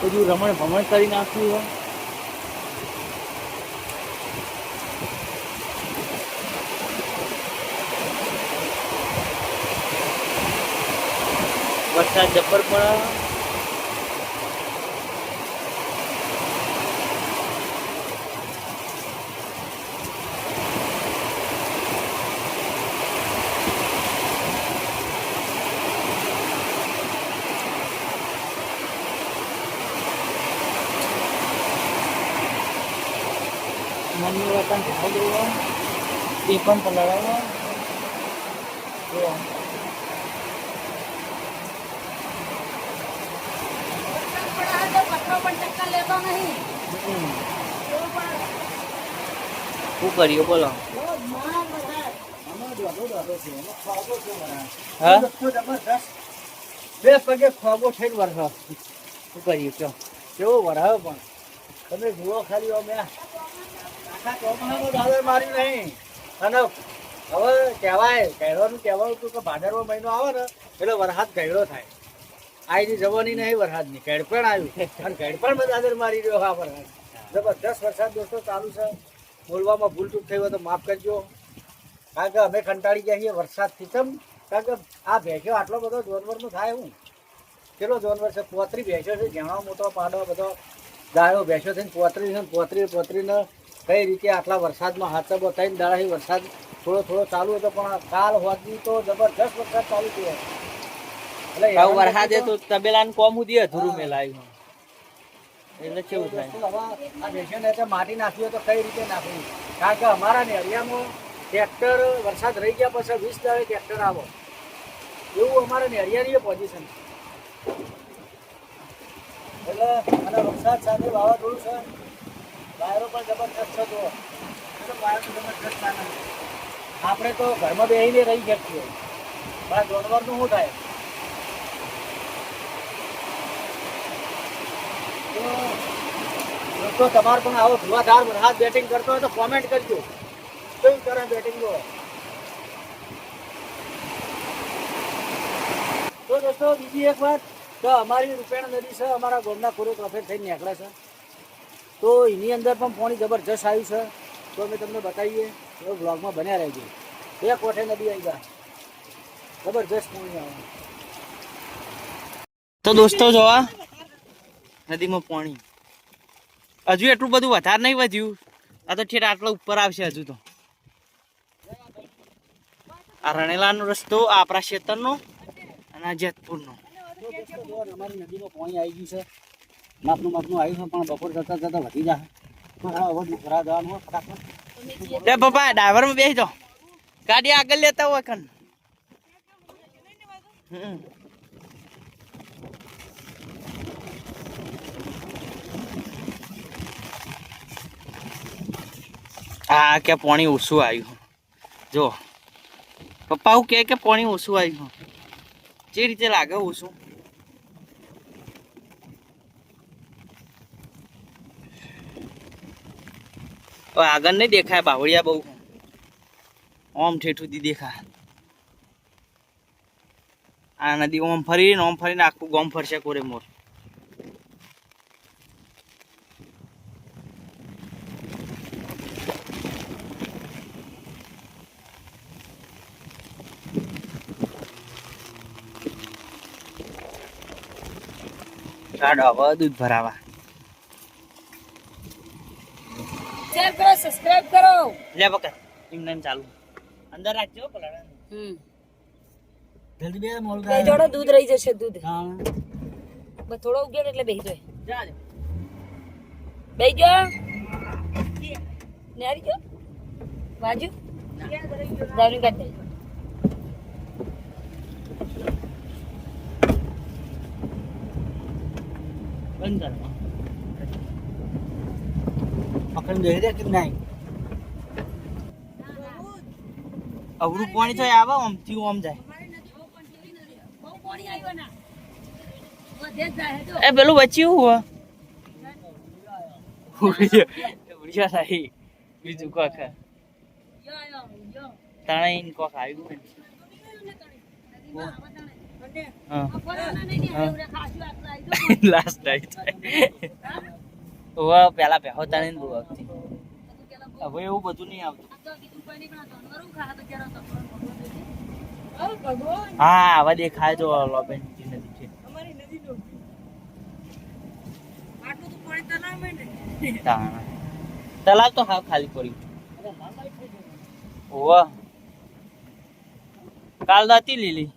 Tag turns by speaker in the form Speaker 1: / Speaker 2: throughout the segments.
Speaker 1: બધું રમણ ભમણ કરી નાખ્યું હોય. વરસાદ જબ્બર પણ મમ્મી વતન દેવો એ પણ પલાળાવો જો. શું કર્યું? બોલો.
Speaker 2: બે પગે ખોબો થઈને વરસો
Speaker 1: શું કર્યું?
Speaker 2: કેવો વરાયો પણ. તમે જુઓ ખાલી અમે. માર્યું નહીં. અને હવે કહેવાય, કહેવાનું કહેવાનું હતું કે ભાદરવો મહિનો આવે ને, એટલે વરસાદ ગયડો થાય. આઈની જવાની નહીં વરસાદની કેડપણ આવ્યું. અને કેડપણમાં દાદર મારી રહ્યો હા વરસાદ. વરસાદ દોસ્તો ચાલુ છે. બોલવામાં ભૂલચૂક થઈ હોય તો માફ કરજો. કારણ કે અમે કંટાળી ગયા છીએ વરસાદથી તમ કારણ કે આ ભેંસ્યો આટલો બધો જોનવરનો થાય હું. કેટલો જોનવર છે? પોતરી ભેંસો છે ઘણા મોટો પાડો બધો. ગાયો ભેંસો થઈને પોતરી પોતરી, પોતરીને કઈ રીતે આટલા વરસાદમાં હાથા બતાવીને દાડાથી વરસાદ થોડો થોડો ચાલુ હતો પણ કાલ હોતી તો જબરદસ્ત વરસાદ ચાલુ થયો. એટલે
Speaker 1: વરસાદે તો તબેલાને કોમ સુધી અધૂરું મેલાયું એટલે કેવું થાય.
Speaker 2: માટી નાખ્યું તો કઈ રીતે નાખવું? કારણ કે અમારા નેરિયામાં ટ્રેક્ટર વરસાદ રહી ગયા પછી વીસ દાડે ટ્રેક્ટર આવો. એવું અમારા નેરિયાની પોઝિશન એટલે અને વરસાદ સાથે વાવાઝોડું છે. વાયરો પણ જબરદસ્ત વાયરો જબરદસ્ત આપણે તો ઘરમાં બેસીને રહી શકીએ. પણ જાનવરનું શું થાય? તો તમારે પણ આવો ધુવાધાર વરસાદ બેટિંગ કરતો હોય તો કોમેન્ટ કરજો. કેવું કરે બેટિંગ નો તો દોસ્તો, બીજી એક વાત. તો અમારી રૂપેણ નદી છે, અમારા ગોળના પૂરો કફેર થઈને નીકળે છે. તો એની અંદર પણ પાણી જબરજસ્ત આવ્યું છે. તો અમે તમને બતાવીએ. તો બ્લોગમાં બન્યા રહેજો. એક કોઠે નદી આવી ગયા. જબરજસ્ત પાણી આવે.
Speaker 1: તો દોસ્તો જોવા નદીમાં પાણી. હજુ એટલું બધું વધારે નહીં વધ્યું. આ તો ઠેર આટલો ઉપર આવશે હજુ તો. આ રણેલાનો રસ્તો આપણા ખેતરનો અને આ જેતપુરનો.
Speaker 2: અમારી નદીમાં પાણી આવી ગયું છે. માપનું માપનું આવ્યું છે પણ બપોર જતા જતા વધી હોય
Speaker 1: લે પપ્પા, ડ્રાઈવરમાં બેસી જાઓ ગાડી આગળ લેતા હોય કન. આ કે પાણી ઓછું આવ્યું. જો. પપ્પા હું કે પાણી ઓછું આવ્યું. જે રીતે લાગે ઓછું. હવે આગળ નહીં દેખાય, બાવળિયા બહુ. ઓમ ઠેઠું દી દેખાય. આ નદી ઓમ ફરીને ઓમ ફરીને આખું ગોમ ફરશે કોરે મોર. હવે દૂધ ભરાવા
Speaker 3: શેર કરો સબસ્ક્રાઇબ કરો.
Speaker 1: લે પકડ. એમને એમ ચાલુ. અંદર રાખજો પલાળા.
Speaker 3: હમ.
Speaker 2: જલ્દી બે મોલ
Speaker 3: બે જોડે દૂધ રહી જશે દૂધ.
Speaker 2: હા.
Speaker 3: બસ થોડો ઉગ્યો એટલે બેહી જાય.
Speaker 1: જા
Speaker 3: બેહી ગયો? ને આવી ગયો? બાજુ દારૂ કાઢ
Speaker 1: બંધ કર.
Speaker 2: પકડ દે કે નહીં?
Speaker 1: અવરું પાણી તો આવે ઓમથી ઓમ જાય. એ પેલું બચ્યું હોય ઉડિયા સાહી. બીજું કોક
Speaker 3: યો યો યો
Speaker 1: તાણે કોક આવ્યું ને. લાસ્ટ ઓવા પેલા પહેલા તાણે ને બહુ આવતી. હવે એવું બધું નહીં આવતું.
Speaker 3: દેજે. હવે
Speaker 1: હા દેખાય તો લોબેન નદી છે
Speaker 3: અમારી નદી નો આટલું તો પાણી તલાવમાં
Speaker 1: તાણા. તલાવ તો હાવ ખાલી પડી. ઓવા કાલ તો લીલી.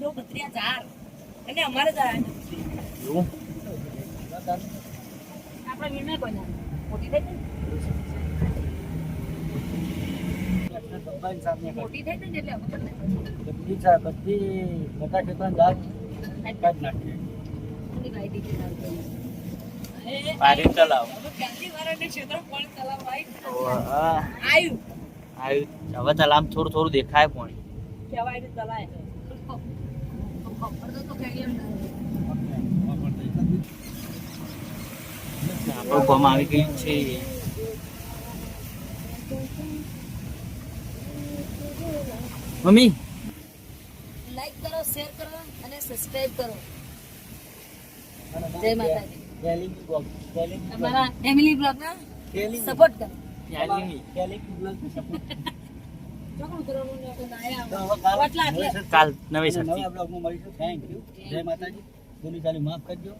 Speaker 3: જો બત્રીયા ચાર અને અમારે જાય
Speaker 1: એવું?
Speaker 3: આપણે નિર્ણય કોઈ ના મોટી થઈ જાય મોટી થઈ જાય એટલે હવે
Speaker 2: બધી બધી દાંત કાઢી નાખીએ
Speaker 1: પારી તલાવ.
Speaker 3: આવ્યું.
Speaker 1: તલાવ થોડું થોડું દેખાય પણ.
Speaker 3: કહેવાય તલાય ખબર તો તો
Speaker 1: આપણું ગામ આવી ગયું છે. મમ્મી.
Speaker 3: લાઈક કરો શેર કરો અને સબસ્ક્રાઇબ કરો. જય માતાજી. તમારા ફેમિલી બ્લોગ ના સપોર્ટ કરો.
Speaker 2: કાલ
Speaker 1: નવી
Speaker 2: નવા બ્લોગમાં મળીશું થેન્ક યુ જય માતાજી. ચાલી માફ કરજો.